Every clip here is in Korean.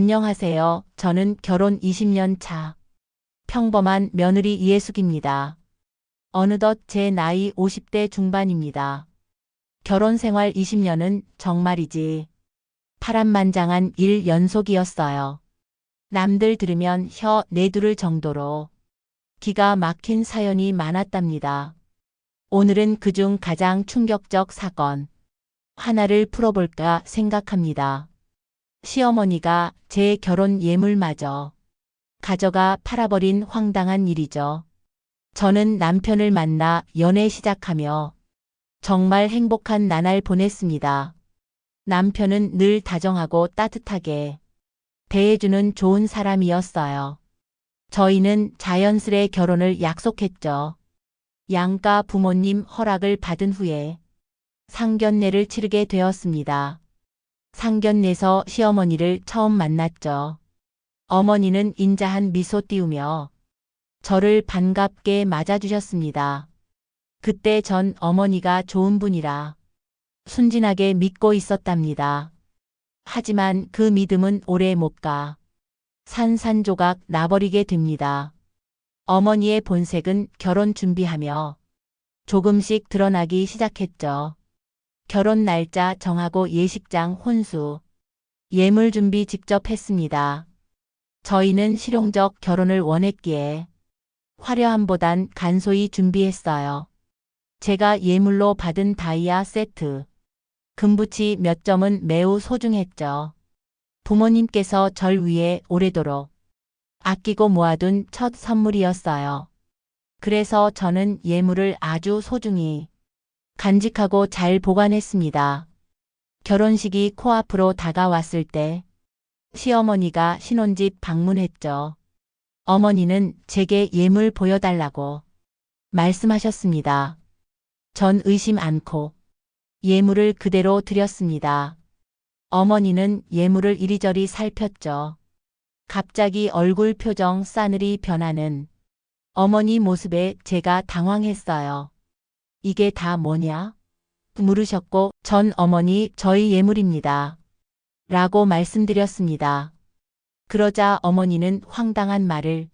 안녕하세요. 저는 결혼 20년 차 평범한 며느리 이예숙입니다. 어느덧 제 나이 50대 중반입니다. 결혼 생활 20년은 정말이지 파란만장한 일 연속이었어요. 남들 들으면 혀 내두를 정도로 기가 막힌 사연이 많았답니다. 오늘은 그중 가장 충격적 사건 하나를 풀어볼까 생각합니다. 시어머니가 제 결혼 예물마저 가져가 팔아버린 황당한 일이죠. 저는 남편을 만나 연애 시작하며 정말 행복한 나날 보냈습니다. 남편은 늘 다정하고 따뜻하게 대해주는 좋은 사람이었어요. 저희는 자연스레 결혼을 약속했죠. 양가 부모님 허락을 받은 후에 상견례를 치르게 되었습니다. 상견례에서 시어머니를 처음 만났죠. 어머니는 인자한 미소 띄우며 저를 반갑게 맞아주셨습니다. 그때 전 어머니가 좋은 분이라 순진하게 믿고 있었답니다. 하지만 그 믿음은 오래 못 가. 산산조각 나버리게 됩니다. 어머니의 본색은 결혼 준비하며 조금씩 드러나기 시작했죠. 결혼 날짜 정하고 예식장 혼수, 예물 준비 직접 했습니다. 저희는 실용적 결혼을 원했기에 화려함보단 간소히 준비했어요. 제가 예물로 받은 다이아 세트, 금붙이 몇 점은 매우 소중했죠. 부모님께서 절 위해 오래도록 아끼고 모아둔 첫 선물이었어요. 그래서 저는 예물을 아주 소중히 간직하고 잘 보관했습니다. 결혼식이 코앞으로 다가왔을 때 시어머니가 신혼집 방문했죠. 어머니는 제게 예물 보여달라고 말씀하셨습니다. 전 의심 않고 예물을 그대로 드렸습니다. 어머니는 예물을 이리저리 살폈죠. 갑자기 얼굴 표정 싸늘히 변하는 어머니 모습에 제가 당황했어요. 이게 다 뭐냐? 물으셨고 전 어머니 저희 예물입니다. 라고 말씀드렸습니다. 그러자 어머니는 황당한 말을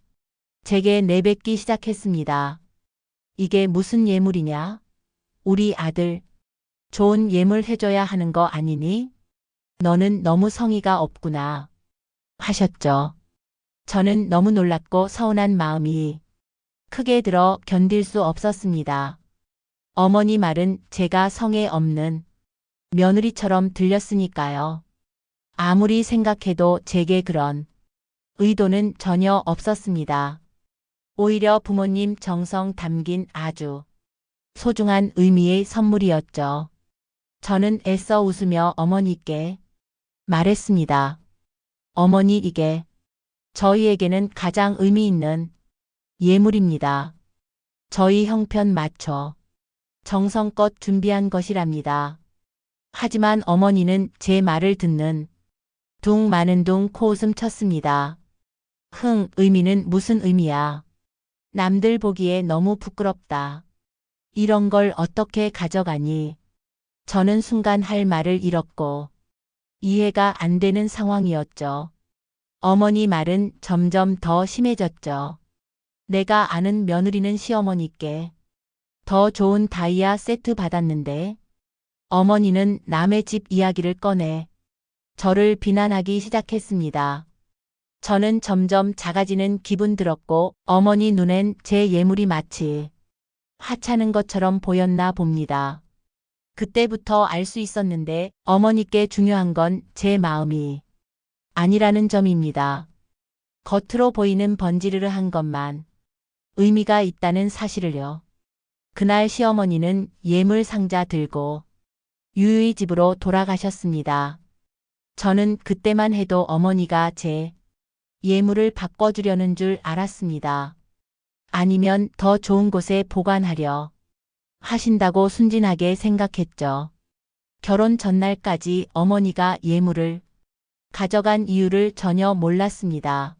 제게 내뱉기 시작했습니다. 이게 무슨 예물이냐? 우리 아들 좋은 예물 해줘야 하는 거 아니니? 너는 너무 성의가 없구나. 하셨죠. 저는 너무 놀랐고 서운한 마음이 크게 들어 견딜 수 없었습니다. 어머니 말은 제가 성에 없는 며느리처럼 들렸으니까요. 아무리 생각해도 제게 그런 의도는 전혀 없었습니다. 오히려 부모님 정성 담긴 아주 소중한 의미의 선물이었죠. 저는 애써 웃으며 어머니께 말했습니다. 어머니 이게 저희에게는 가장 의미 있는 예물입니다. 저희 형편 맞춰 정성껏 준비한 것이랍니다. 하지만 어머니는 제 말을 듣는 둥 마는 둥 코웃음 쳤습니다. 흥, 의미는 무슨 의미야. 남들 보기에 너무 부끄럽다. 이런 걸 어떻게 가져가니? 저는 순간 할 말을 잃었고 이해가 안 되는 상황이었죠. 어머니 말은 점점 더 심해졌죠. 내가 아는 며느리는 시어머니께 더 좋은 다이아 세트 받았는데 어머니는 남의 집 이야기를 꺼내 저를 비난하기 시작했습니다. 저는 점점 작아지는 기분 들었고 어머니 눈엔 제 예물이 마치 하찮은 것처럼 보였나 봅니다. 그때부터 알 수 있었는데 어머니께 중요한 건 제 마음이 아니라는 점입니다. 겉으로 보이는 번지르르한 것만 의미가 있다는 사실을요. 그날 시어머니는 예물 상자 들고 유유히 집으로 돌아가셨습니다. 저는 그때만 해도 어머니가 제 예물을 바꿔주려는 줄 알았습니다. 아니면 더 좋은 곳에 보관하려 하신다고 순진하게 생각했죠. 결혼 전날까지 어머니가 예물을 가져간 이유를 전혀 몰랐습니다.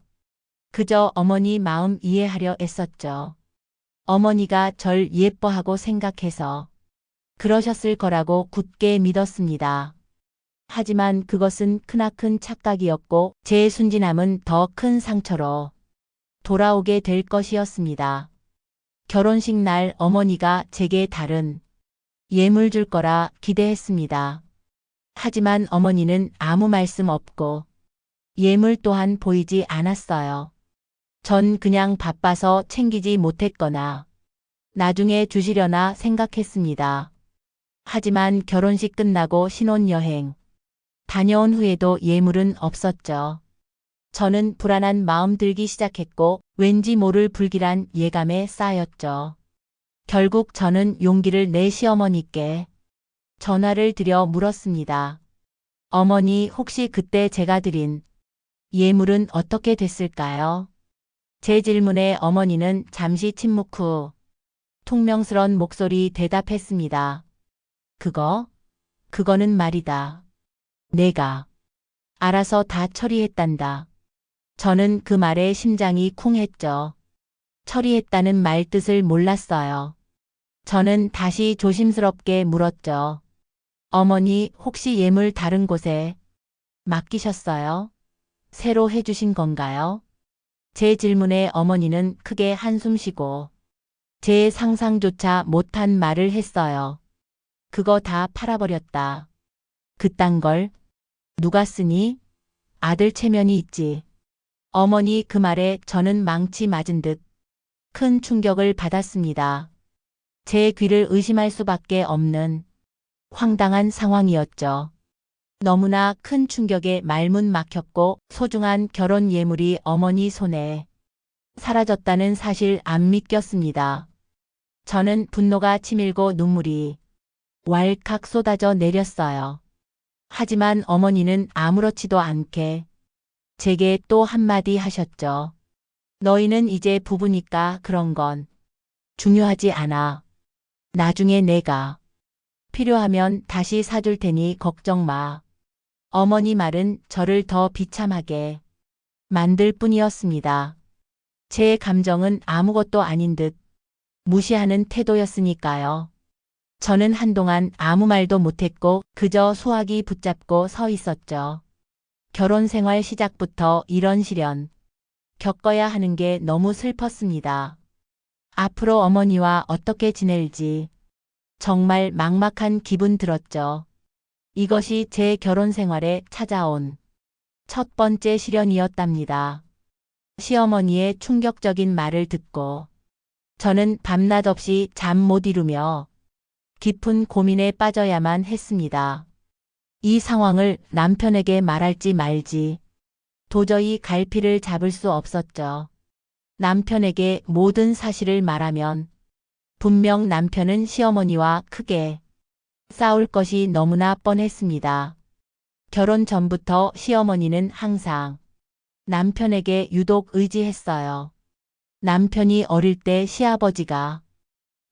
그저 어머니 마음 이해하려 애썼죠. 어머니가 절 예뻐하고 생각해서 그러셨을 거라고 굳게 믿었습니다. 하지만 그것은 크나큰 착각이었고 제 순진함은 더 큰 상처로 돌아오게 될 것이었습니다. 결혼식 날 어머니가 제게 다른 예물 줄 거라 기대했습니다. 하지만 어머니는 아무 말씀 없고 예물 또한 보이지 않았어요. 전 그냥 바빠서 챙기지 못했거나 나중에 주시려나 생각했습니다. 하지만 결혼식 끝나고 신혼여행 다녀온 후에도 예물은 없었죠. 저는 불안한 마음 들기 시작했고 왠지 모를 불길한 예감에 쌓였죠. 결국 저는 용기를 내 시어머니께 전화를 드려 물었습니다. 어머니 혹시 그때 제가 드린 예물은 어떻게 됐을까요? 제 질문에 어머니는 잠시 침묵 후 퉁명스런 목소리 대답했습니다. 그거? 그거는 말이다. 내가 알아서 다 처리했단다. 저는 그 말에 심장이 쿵했죠. 처리했다는 말 뜻을 몰랐어요. 저는 다시 조심스럽게 물었죠. 어머니 혹시 예물 다른 곳에 맡기셨어요? 새로 해주신 건가요? 제 질문에 어머니는 크게 한숨 쉬고 제 상상조차 못한 말을 했어요. 그거 다 팔아버렸다. 그딴 걸 누가 쓰니? 아들 체면이 있지. 어머니 그 말에 저는 망치 맞은 듯 큰 충격을 받았습니다. 제 귀를 의심할 수밖에 없는 황당한 상황이었죠. 너무나 큰 충격에 말문 막혔고 소중한 결혼 예물이 어머니 손에 사라졌다는 사실 안 믿겼습니다. 저는 분노가 치밀고 눈물이 왈칵 쏟아져 내렸어요. 하지만 어머니는 아무렇지도 않게 제게 또 한마디 하셨죠. 너희는 이제 부부니까 그런 건 중요하지 않아. 나중에 내가 필요하면 다시 사줄 테니 걱정 마. 어머니 말은 저를 더 비참하게 만들 뿐이었습니다. 제 감정은 아무것도 아닌 듯 무시하는 태도였으니까요. 저는 한동안 아무 말도 못했고 그저 소화기 붙잡고 서 있었죠. 결혼 생활 시작부터 이런 시련 겪어야 하는 게 너무 슬펐습니다. 앞으로 어머니와 어떻게 지낼지 정말 막막한 기분 들었죠. 이것이 제 결혼 생활에 찾아온 첫 번째 시련이었답니다. 시어머니의 충격적인 말을 듣고 저는 밤낮 없이 잠 못 이루며 깊은 고민에 빠져야만 했습니다. 이 상황을 남편에게 말할지 말지 도저히 갈피를 잡을 수 없었죠. 남편에게 모든 사실을 말하면 분명 남편은 시어머니와 크게 싸울 것이 너무나 뻔했습니다. 결혼 전부터 시어머니는 항상 남편에게 유독 의지했어요. 남편이 어릴 때 시아버지가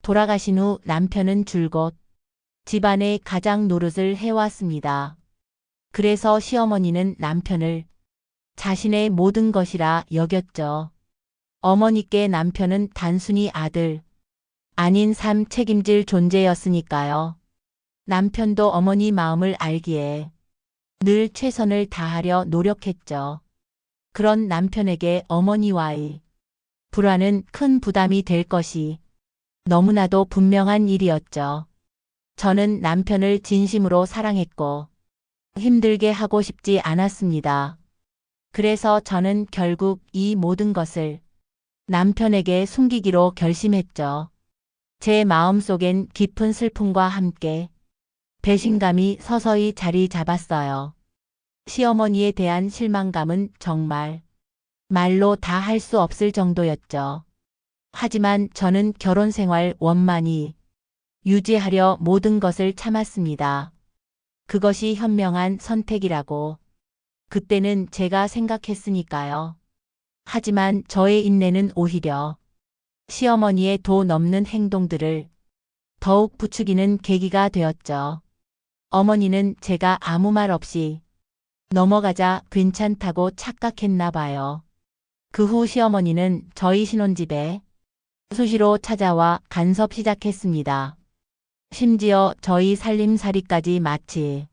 돌아가신 후 남편은 줄곧 집안의 가장 노릇을 해왔습니다. 그래서 시어머니는 남편을 자신의 모든 것이라 여겼죠. 어머니께 남편은 단순히 아들, 아닌 삶 책임질 존재였으니까요. 남편도 어머니 마음을 알기에 늘 최선을 다하려 노력했죠. 그런 남편에게 어머니와의 불화는 큰 부담이 될 것이 너무나도 분명한 일이었죠. 저는 남편을 진심으로 사랑했고 힘들게 하고 싶지 않았습니다. 그래서 저는 결국 이 모든 것을 남편에게 숨기기로 결심했죠. 제 마음속엔 깊은 슬픔과 함께 배신감이 서서히 자리 잡았어요. 시어머니에 대한 실망감은 정말 말로 다 할 수 없을 정도였죠. 하지만 저는 결혼 생활 원만히 유지하려 모든 것을 참았습니다. 그것이 현명한 선택이라고 그때는 제가 생각했으니까요. 하지만 저의 인내는 오히려 시어머니의 도 넘는 행동들을 더욱 부추기는 계기가 되었죠. 어머니는 제가 아무 말 없이 넘어가자 괜찮다고 착각했나 봐요. 그 후 시어머니는 저희 신혼집에 수시로 찾아와 간섭 시작했습니다. 심지어 저희 살림살이까지 마치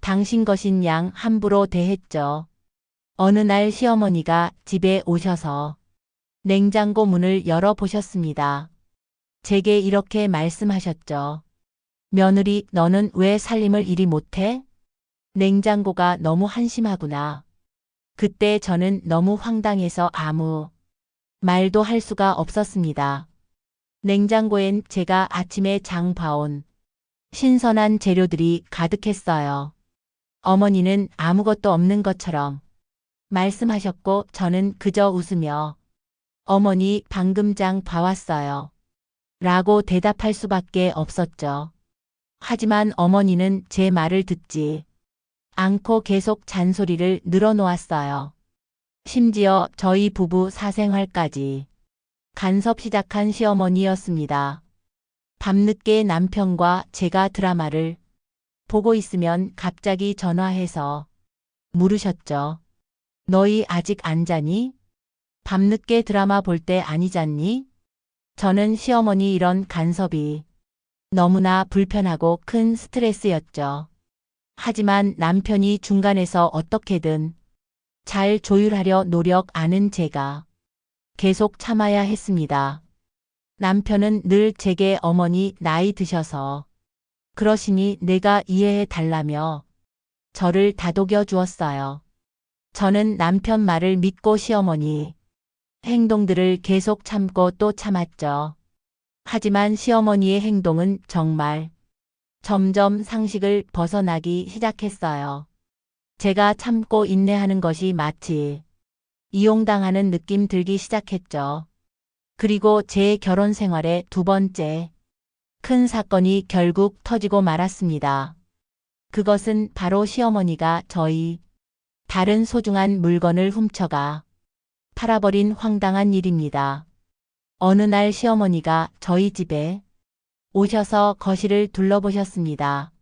당신 것인 양 함부로 대했죠. 어느 날 시어머니가 집에 오셔서 냉장고 문을 열어보셨습니다. 제게 이렇게 말씀하셨죠. 며느리, 너는 왜 살림을 이리 못해? 냉장고가 너무 한심하구나. 그때 저는 너무 황당해서 아무 말도 할 수가 없었습니다. 냉장고엔 제가 아침에 장 봐온 신선한 재료들이 가득했어요. 어머니는 아무것도 없는 것처럼 말씀하셨고 저는 그저 웃으며 어머니 방금 장 봐왔어요. 라고 대답할 수밖에 없었죠. 하지만 어머니는 제 말을 듣지 않고 계속 잔소리를 늘어놓았어요. 심지어 저희 부부 사생활까지 간섭 시작한 시어머니였습니다. 밤늦게 남편과 제가 드라마를 보고 있으면 갑자기 전화해서 물으셨죠. 너희 아직 안 자니? 밤늦게 드라마 볼 때 아니잖니? 저는 시어머니 이런 간섭이 너무나 불편하고 큰 스트레스였죠. 하지만 남편이 중간에서 어떻게든 잘 조율하려 노력 안은 제가 계속 참아야 했습니다. 남편은 늘 제게 어머니 나이 드셔서 그러시니 내가 이해해 달라며 저를 다독여 주었어요. 저는 남편 말을 믿고 시어머니 행동들을 계속 참고 또 참았죠. 하지만 시어머니의 행동은 정말 점점 상식을 벗어나기 시작했어요. 제가 참고 인내하는 것이 마치 이용당하는 느낌 들기 시작했죠. 그리고 제 결혼 생활의 두 번째 큰 사건이 결국 터지고 말았습니다. 그것은 바로 시어머니가 저희 다른 소중한 물건을 훔쳐가 팔아버린 황당한 일입니다. 어느 날 시어머니가 저희 집에 오셔서 거실을 둘러보셨습니다.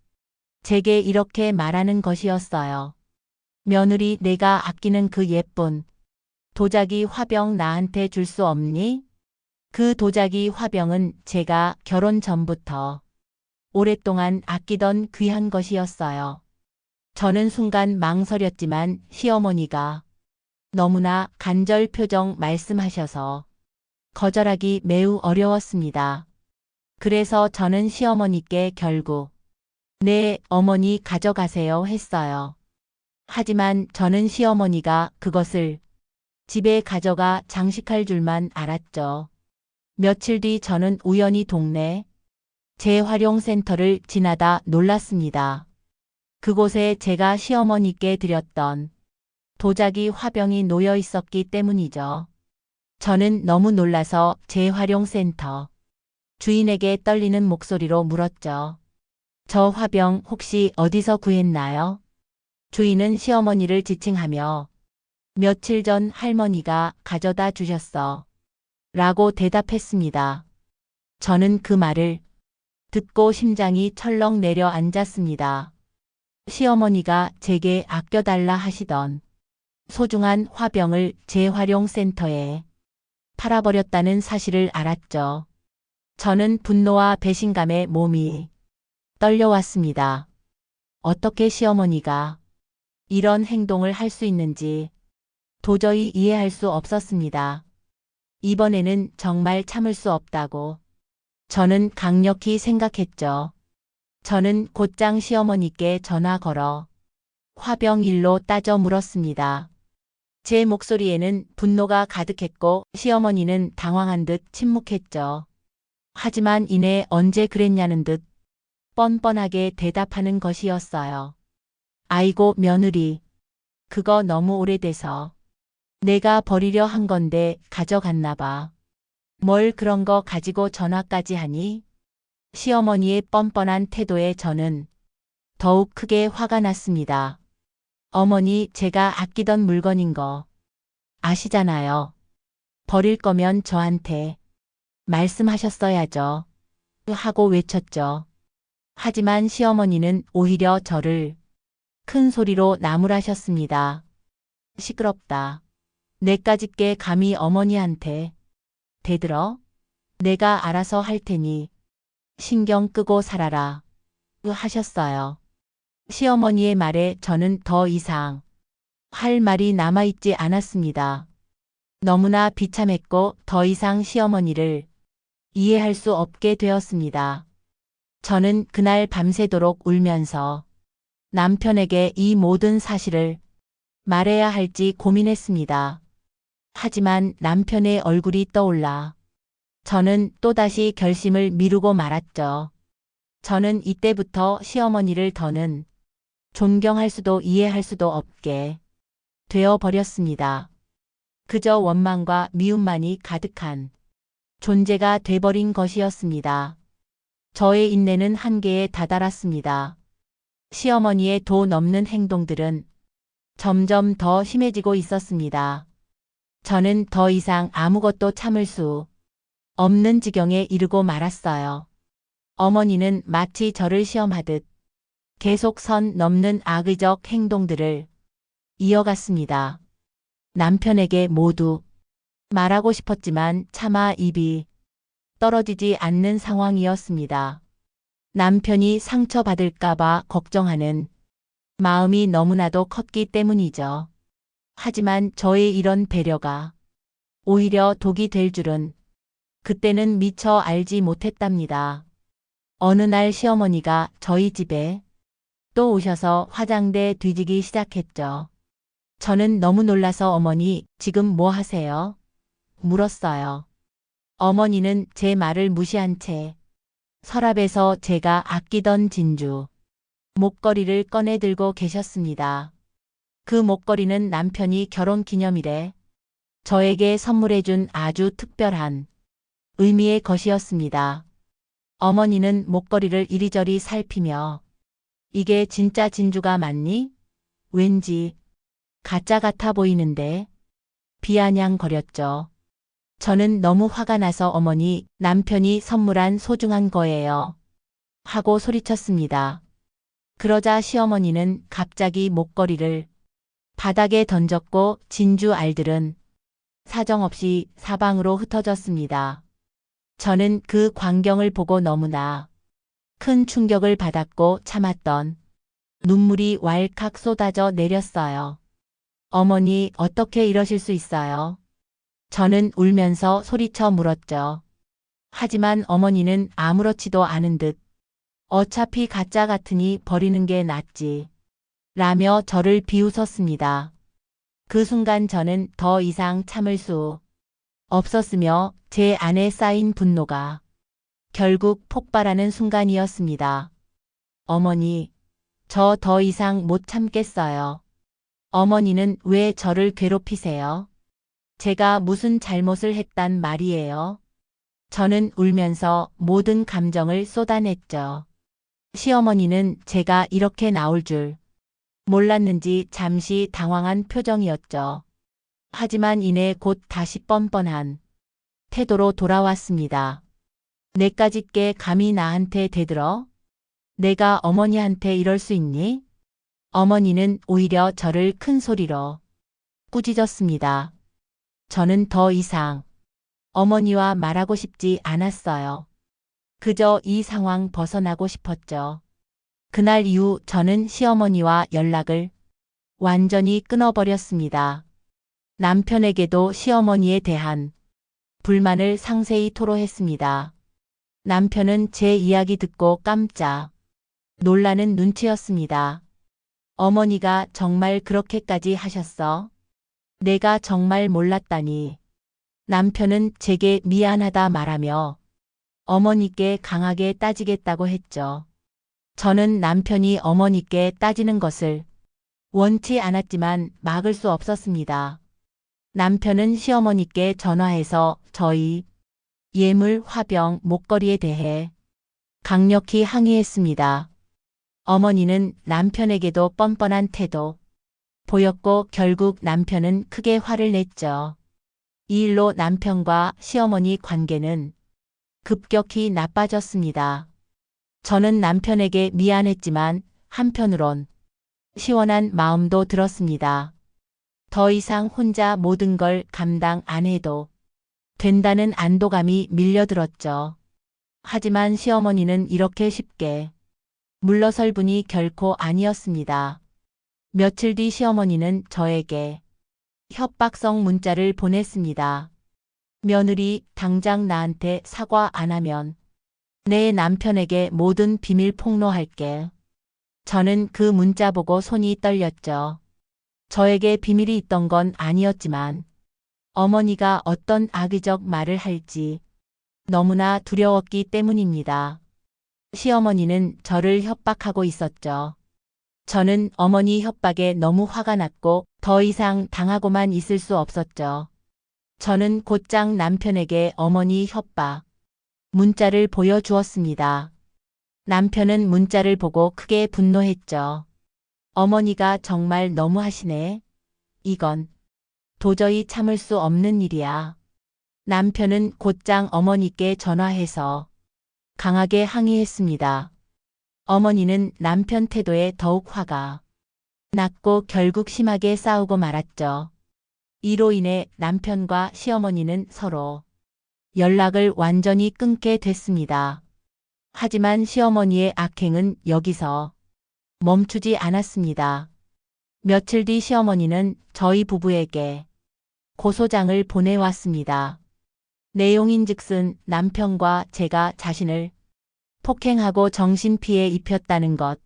제게 이렇게 말하는 것이었어요. 며느리 내가 아끼는 그 예쁜 도자기 화병 나한테 줄 수 없니? 그 도자기 화병은 제가 결혼 전부터 오랫동안 아끼던 귀한 것이었어요. 저는 순간 망설였지만 시어머니가 너무나 간절 표정 말씀하셔서 거절하기 매우 어려웠습니다. 그래서 저는 시어머니께 결국 네, 어머니 가져가세요 했어요. 하지만 저는 시어머니가 그것을 집에 가져가 장식할 줄만 알았죠. 며칠 뒤 저는 우연히 동네 재활용센터를 지나다 놀랐습니다. 그곳에 제가 시어머니께 드렸던 도자기 화병이 놓여 있었기 때문이죠. 저는 너무 놀라서 재활용센터 주인에게 떨리는 목소리로 물었죠. 저 화병 혹시 어디서 구했나요? 주인은 시어머니를 지칭하며 며칠 전 할머니가 가져다 주셨어. 라고 대답했습니다. 저는 그 말을 듣고 심장이 철렁 내려앉았습니다. 시어머니가 제게 아껴달라 하시던 소중한 화병을 재활용센터에 팔아버렸다는 사실을 알았죠. 저는 분노와 배신감에 몸이 떨려왔습니다. 어떻게 시어머니가 이런 행동을 할 수 있는지 도저히 이해할 수 없었습니다. 이번에는 정말 참을 수 없다고 저는 강력히 생각했죠. 저는 곧장 시어머니께 전화 걸어 화병 일로 따져 물었습니다. 제 목소리에는 분노가 가득했고 시어머니는 당황한 듯 침묵했죠. 하지만 이내 언제 그랬냐는 듯 뻔뻔하게 대답하는 것이었어요. 아이고 며느리. 그거 너무 오래돼서 내가 버리려 한 건데 가져갔나 봐. 뭘 그런 거 가지고 전화까지 하니? 시어머니의 뻔뻔한 태도에 저는 더욱 크게 화가 났습니다. 어머니 제가 아끼던 물건인 거 아시잖아요. 버릴 거면 저한테 말씀하셨어야죠. 하고 외쳤죠. 하지만 시어머니는 오히려 저를 큰 소리로 나무라셨습니다. 시끄럽다. 내까짓게 감히 어머니한테 대들어? 내가 알아서 할 테니 신경 끄고 살아라. 하셨어요. 시어머니의 말에 저는 더 이상 할 말이 남아있지 않았습니다. 너무나 비참했고 더 이상 시어머니를 이해할 수 없게 되었습니다. 저는 그날 밤새도록 울면서 남편에게 이 모든 사실을 말해야 할지 고민했습니다. 하지만 남편의 얼굴이 떠올라 저는 또다시 결심을 미루고 말았죠. 저는 이때부터 시어머니를 더는 존경할 수도 이해할 수도 없게 되어 버렸습니다. 그저 원망과 미움만이 가득한 존재가 돼버린 것이었습니다. 저의 인내는 한계에 다다랐습니다. 시어머니의 도 넘는 행동들은 점점 더 심해지고 있었습니다. 저는 더 이상 아무것도 참을 수 없는 지경에 이르고 말았어요. 어머니는 마치 저를 시험하듯 계속 선 넘는 악의적 행동들을 이어갔습니다. 남편에게 모두 말하고 싶었지만 차마 입이 떨어지지 않는 상황이었습니다. 남편이 상처받을까봐 걱정하는 마음이 너무나도 컸기 때문이죠. 하지만 저의 이런 배려가 오히려 독이 될 줄은 그때는 미처 알지 못했답니다. 어느 날 시어머니가 저희 집에 또 오셔서 화장대 뒤지기 시작했죠. 저는 너무 놀라서 어머니, 지금 뭐 하세요? 물었어요. 어머니는 제 말을 무시한 채 서랍에서 제가 아끼던 진주, 목걸이를 꺼내 들고 계셨습니다. 그 목걸이는 남편이 결혼 기념일에 저에게 선물해준 아주 특별한 의미의 것이었습니다. 어머니는 목걸이를 이리저리 살피며 이게 진짜 진주가 맞니? 왠지 가짜 같아 보이는데 비아냥거렸죠. 저는 너무 화가 나서 어머니 남편이 선물한 소중한 거예요. 하고 소리쳤습니다. 그러자 시어머니는 갑자기 목걸이를 바닥에 던졌고 진주 알들은 사정없이 사방으로 흩어졌습니다. 저는 그 광경을 보고 너무나 큰 충격을 받았고 참았던 눈물이 왈칵 쏟아져 내렸어요. 어머니 어떻게 이러실 수 있어요? 저는 울면서 소리쳐 물었죠. 하지만 어머니는 아무렇지도 않은 듯 어차피 가짜 같으니 버리는 게 낫지. 라며 저를 비웃었습니다. 그 순간 저는 더 이상 참을 수 없었으며 제 안에 쌓인 분노가 결국 폭발하는 순간이었습니다. 어머니, 저 더 이상 못 참겠어요. 어머니는 왜 저를 괴롭히세요? 제가 무슨 잘못을 했단 말이에요? 저는 울면서 모든 감정을 쏟아냈죠. 시어머니는 제가 이렇게 나올 줄 몰랐는지 잠시 당황한 표정이었죠. 하지만 이내 곧 다시 뻔뻔한 태도로 돌아왔습니다. 내까짓 게 감히 나한테 대들어? 내가 어머니한테 이럴 수 있니? 어머니는 오히려 저를 큰 소리로 꾸짖었습니다. 저는 더 이상 어머니와 말하고 싶지 않았어요. 그저 이 상황 벗어나고 싶었죠. 그날 이후 저는 시어머니와 연락을 완전히 끊어버렸습니다. 남편에게도 시어머니에 대한 불만을 상세히 토로했습니다. 남편은 제 이야기 듣고 깜짝 놀라는 눈치였습니다. 어머니가 정말 그렇게까지 하셨어? 내가 정말 몰랐다니. 남편은 제게 미안하다 말하며 어머니께 강하게 따지겠다고 했죠. 저는 남편이 어머니께 따지는 것을 원치 않았지만 막을 수 없었습니다. 남편은 시어머니께 전화해서 저희 예물, 화병, 목걸이에 대해 강력히 항의했습니다. 어머니는 남편에게도 뻔뻔한 태도 보였고 결국 남편은 크게 화를 냈죠. 이 일로 남편과 시어머니 관계는 급격히 나빠졌습니다. 저는 남편에게 미안했지만 한편으론 시원한 마음도 들었습니다. 더 이상 혼자 모든 걸 감당 안 해도 된다는 안도감이 밀려들었죠. 하지만 시어머니는 이렇게 쉽게 물러설 분이 결코 아니었습니다. 며칠 뒤 시어머니는 저에게 협박성 문자를 보냈습니다. 며느리 당장 나한테 사과 안 하면 내 남편에게 모든 비밀 폭로할게. 저는 그 문자 보고 손이 떨렸죠. 저에게 비밀이 있던 건 아니었지만 어머니가 어떤 악의적 말을 할지 너무나 두려웠기 때문입니다. 시어머니는 저를 협박하고 있었죠. 저는 어머니 협박에 너무 화가 났고 더 이상 당하고만 있을 수 없었죠. 저는 곧장 남편에게 어머니 협박 문자를 보여주었습니다. 남편은 문자를 보고 크게 분노했죠. 어머니가 정말 너무하시네. 이건 도저히 참을 수 없는 일이야. 남편은 곧장 어머니께 전화해서 강하게 항의했습니다. 어머니는 남편 태도에 더욱 화가 났고 결국 심하게 싸우고 말았죠. 이로 인해 남편과 시어머니는 서로 연락을 완전히 끊게 됐습니다. 하지만 시어머니의 악행은 여기서 멈추지 않았습니다. 며칠 뒤 시어머니는 저희 부부에게 고소장을 보내왔습니다. 내용인 즉슨 남편과 제가 자신을 폭행하고 정신피해 입혔다는 것.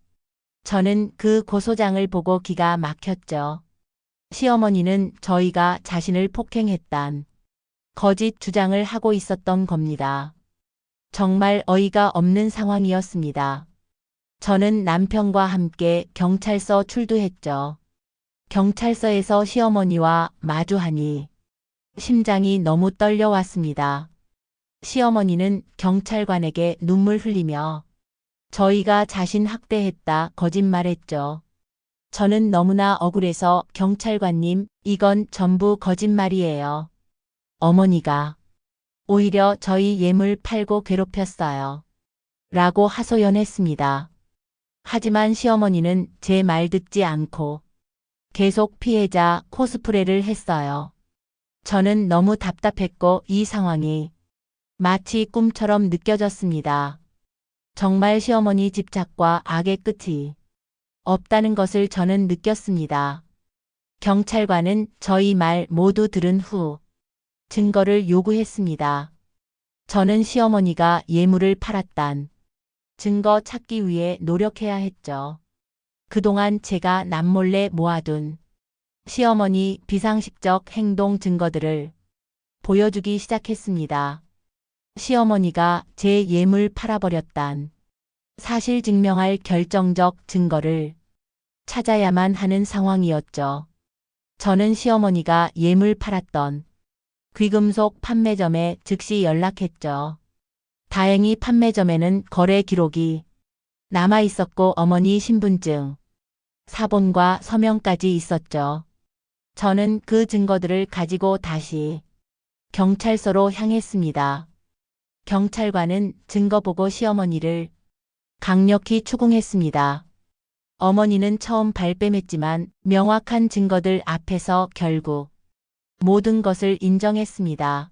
저는 그 고소장을 보고 기가 막혔죠. 시어머니는 저희가 자신을 폭행했단 거짓 주장을 하고 있었던 겁니다. 정말 어이가 없는 상황이었습니다. 저는 남편과 함께 경찰서 출두했죠. 경찰서에서 시어머니와 마주하니 심장이 너무 떨려왔습니다. 시어머니는 경찰관에게 눈물 흘리며 저희가 자신 학대했다 거짓말했죠. 저는 너무나 억울해서 경찰관님, 이건 전부 거짓말이에요. 어머니가 오히려 저희 예물 팔고 괴롭혔어요. 라고 하소연했습니다. 하지만 시어머니는 제 말 듣지 않고 계속 피해자 코스프레를 했어요. 저는 너무 답답했고 이 상황이 마치 꿈처럼 느껴졌습니다. 정말 시어머니 집착과 악의 끝이 없다는 것을 저는 느꼈습니다. 경찰관은 저희 말 모두 들은 후 증거를 요구했습니다. 저는 시어머니가 예물을 팔았단 증거 찾기 위해 노력해야 했죠. 그동안 제가 남몰래 모아둔 시어머니 비상식적 행동 증거들을 보여주기 시작했습니다. 시어머니가 제 예물 팔아버렸단 사실 증명할 결정적 증거를 찾아야만 하는 상황이었죠. 저는 시어머니가 예물 팔았던 귀금속 판매점에 즉시 연락했죠. 다행히 판매점에는 거래 기록이 남아 있었고 어머니 신분증, 사본과 서명까지 있었죠. 저는 그 증거들을 가지고 다시 경찰서로 향했습니다. 경찰관은 증거 보고 시어머니를 강력히 추궁했습니다. 어머니는 처음 발뺌했지만 명확한 증거들 앞에서 결국 모든 것을 인정했습니다.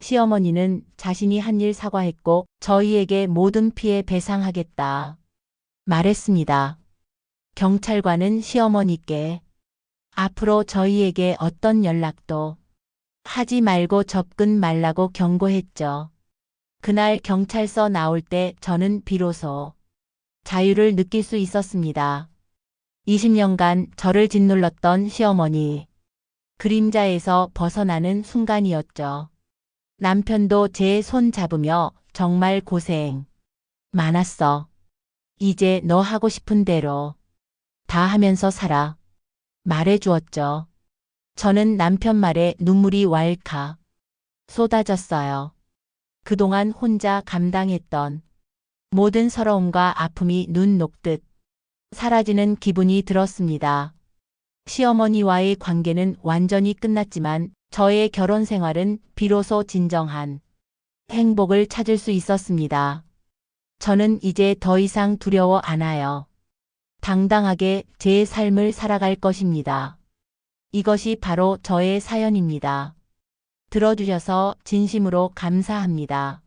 시어머니는 자신이 한 일 사과했고 저희에게 모든 피해 배상하겠다 말했습니다. 경찰관은 시어머니께 앞으로 저희에게 어떤 연락도 하지 말고 접근 말라고 경고했죠. 그날 경찰서 나올 때 저는 비로소 자유를 느낄 수 있었습니다. 20년간 저를 짓눌렀던 시어머니. 그림자에서 벗어나는 순간이었죠. 남편도 제 손 잡으며 정말 고생 많았어. 이제 너 하고 싶은 대로 다 하면서 살아. 말해 주었죠. 저는 남편 말에 눈물이 왈칵 쏟아졌어요. 그동안 혼자 감당했던 모든 서러움과 아픔이 눈 녹듯 사라지는 기분이 들었습니다. 시어머니와의 관계는 완전히 끝났지만 저의 결혼 생활은 비로소 진정한 행복을 찾을 수 있었습니다. 저는 이제 더 이상 두려워 않아요. 당당하게 제 삶을 살아갈 것입니다. 이것이 바로 저의 사연입니다. 들어주셔서 진심으로 감사합니다.